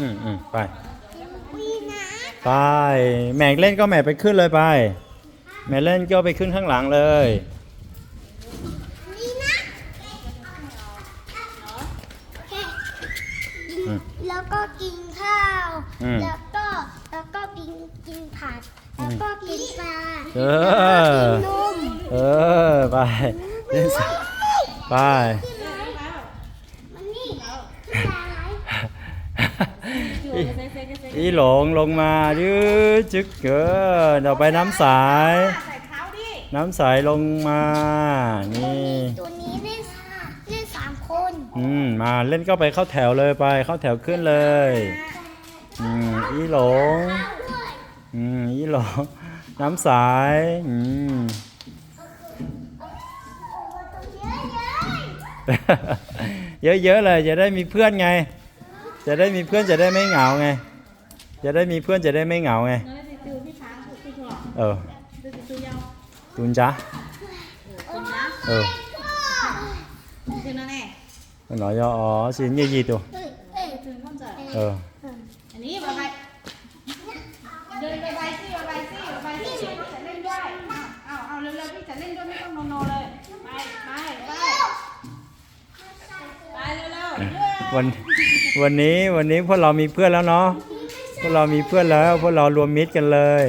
อืมอืมไปวีนะไป แม่เล่นก็แม่ไปขึ้นเลยไป แม่เล่นก็ไปขึ้นข้างหลังเลยวีนะแล้วก็กินข้าวอืมแล้วก็แล้วก็กินกินผัด แล้วก็กินปลาเอแล้วก็อกินนมเออไปเล่นสนุกไปมันนี่คื ออะไรอีอีหลงลงมายืดจึกเกินเอาไปน้ำสาย ใส่เท้าดิน้ำใสลงมา นี่ ตัวนี้เล่นเล่นสามคนอืม มาเล่นก็ไปเข้าแถวเลยไป เข้าแถวขึ้นเลย อืม อีหลง อืม อีหลง น้ำใสอืม เยอะๆเลยจะได้มีเพื่อนไง จะได้มีเพื่อนจะได้ไม่เหงาไง จะได้มีเพื่อนจะได้ไม่เหงาไงเนื้อติดตัวพี่ช้างติดตัวเออติดตัวยาวตุนจ้าคุณนะเออคือนั่นแน่ nói cho ó xin như gì tụ ถึงคนจะ ờ อันนี้ไปไปเดินไปไปสิไปไปสิไปสิพี่จะเล่นด้วยเอาเอาเร็วๆพี่จะเล่นด้วยไม่ต้องโนๆเลย ไปไปไปไปเร็วๆวัน วันนี้วันนี้พวกเรามีเพื่อนแล้วเนาะพวกเรามีเพื่อนแล้ว พวกเรารวมมิตรกันเลย